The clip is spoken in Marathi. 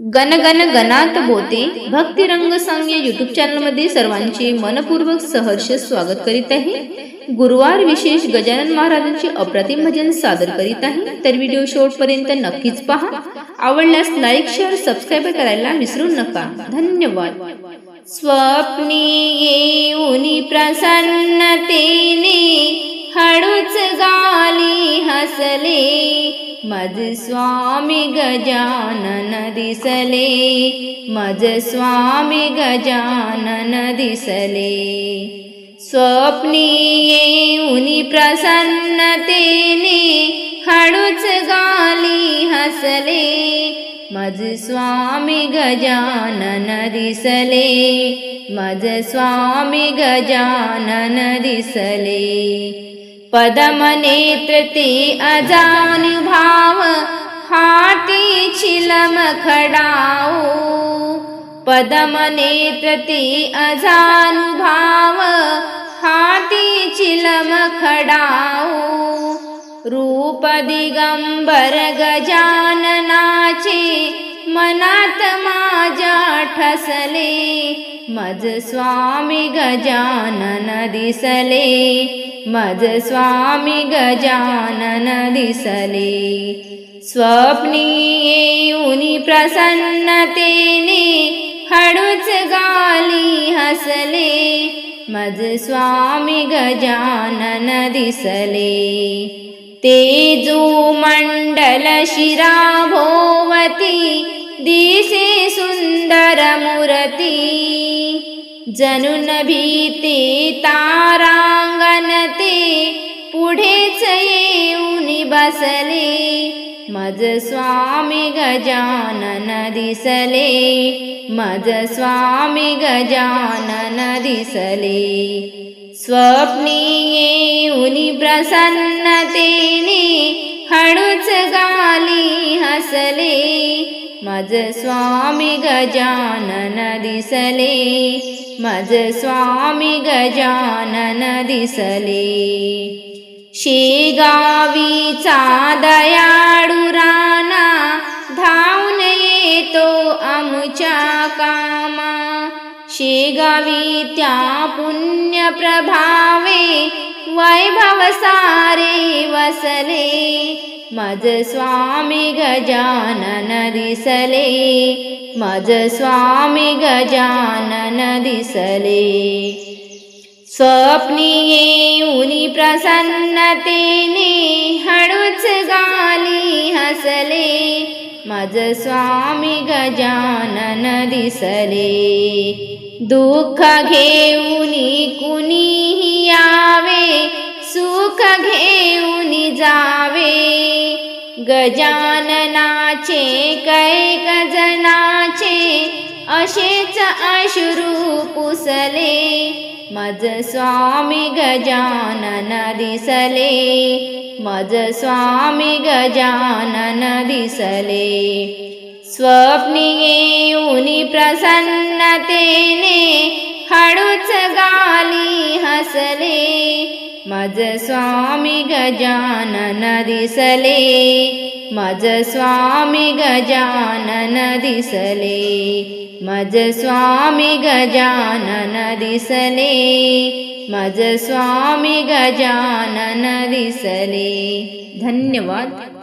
गन गण गणात बोते. भक्तिरंग संघ यूट्यूब चॅनलमध्ये सर्वांचे मनपूर्वक सहर्ष स्वागत करीत आहे. गुरुवार विशेष गजानन महाराजांचे अप्रतिम भजन सादर करीत आहे. तर व्हिडिओ शेवटपर्यंत नक्कीच पहा. आवडल्यास लाईक शेअर सबस्क्राईब करायला विसरू नका. धन्यवाद. स्वप्नी येऊनी प्रसन्नतेने हळूच गाली हसले. स्वामी गजानन दिसले मज स्वामी गजानन दिसले. स्वप्नी येऊनी प्रसन्नतेने हळूच गाली हसले मज स्वामी गजानन दिसले मज स्वामी गजानन दिसले. पदमनेत्र ते अजानुभाव हाती छिलम खडाओ। पदमनेत्र ते अजानुभाव हाती चिलम खडाओ। रूप दिगंबर गजाननाचे मनात माझ्या ठसले मज स्वामी गजानन दिसले मज स्वामी गजानन दिसले. स्वप्नी येऊनी प्रसन्नतेने हळूच गाली हसले मज स्वामी गजानन दिसले. शिरा भोवती जनुन भीते तारांगण ते पुढेच येऊन बसले। मज स्वामी गजानन दिसले मज स्वामी गजानन दिसले स्वप्नी येऊनी प्रसन्नतेने हळूच गाली हसले मज स्वामी गजानन दिसले मज स्वामी गजानन दिसले. शेगावीचा दयाळू राणा धावून येतो आमच्या कामा. शेगावी त्या पुण्य प्रभावे वैभव सारे वसले। मज स्वामी गजानन दिसले मज स्वामी गजानन दिसले स्वप्नी येऊनी प्रसन्नतेने हळूच गाली हसले। मज स्वामी गजानन दिसले दुःख कुणीही गजाननाचे कैक जनाचे असेच अश्रू पुसले. मज स्वामी गजानन दिसले मज स्वामी गजानन दिसले. स्वप्नी येऊनी प्रसन्नतेने हळूच गाली हसले. मज स्वामी गजानन दिसले मज स्वामी गजानन दिसले मज स्वामी गजानन दिसले मज स्वामी गजानन दिसले धन्यवाद